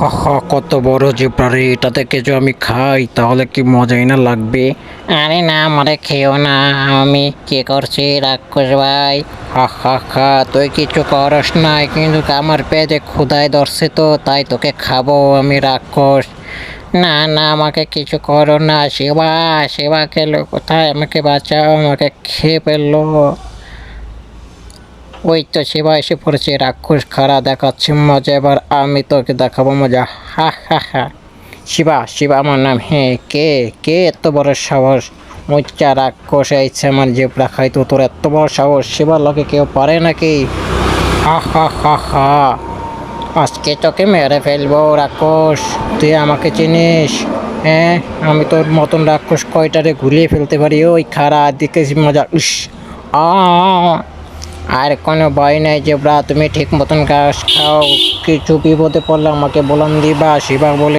কত বড় জেব্রা রে এটা থেকে যে আমি খাই তাহলে কি মজাই না লাগবে? আরে না আমারে খেও না আমি কি করছি রাক্ষস ভাই? হা হা হা তুই কিছু করস নাই কিন্তু আমার পেটে ক্ষুদায় ধরছে তো তাই তোকে খাব আমি রাক্ষস। না না আমাকে কিছু করো না সেবা সেবা খেলো কোথায় আমাকে বাঁচাও আমাকে খেয়ে ফেলল। ওই তো সেবা এসে পড়েছে, রাক্ষস খাড়া দেখাচ্ছে মজা, এবার আমি তোকে দেখাবো মজা। হা হা হা। শিবা শিবা আমার নাম। হ্যাঁ কে কে এত বড় সাহস? মোচ্চা রাক্ষস আইছে আমার জেবরা খাইতো তোর এত বড় সাহস। শিবার লোকে কেউ পারে নাকি? হা হা হা হা। আজকে তোকে মেরে ফেলব, রাক্ষস। তুই আমাকে চিনিস? হ্যাঁ আমি তোর মতন রাক্ষস কয়টারে ঘুরিয়ে ফেলতে পারি? ওই খারা দিকে মজা? উস আ। আর কোনো ভয় নাই যে, ব্রা, তুমি ঠিক মতন ঘাস খাও, কিছু বিপদে পড়লে আমাকে বলন দিবা, শিবা বলে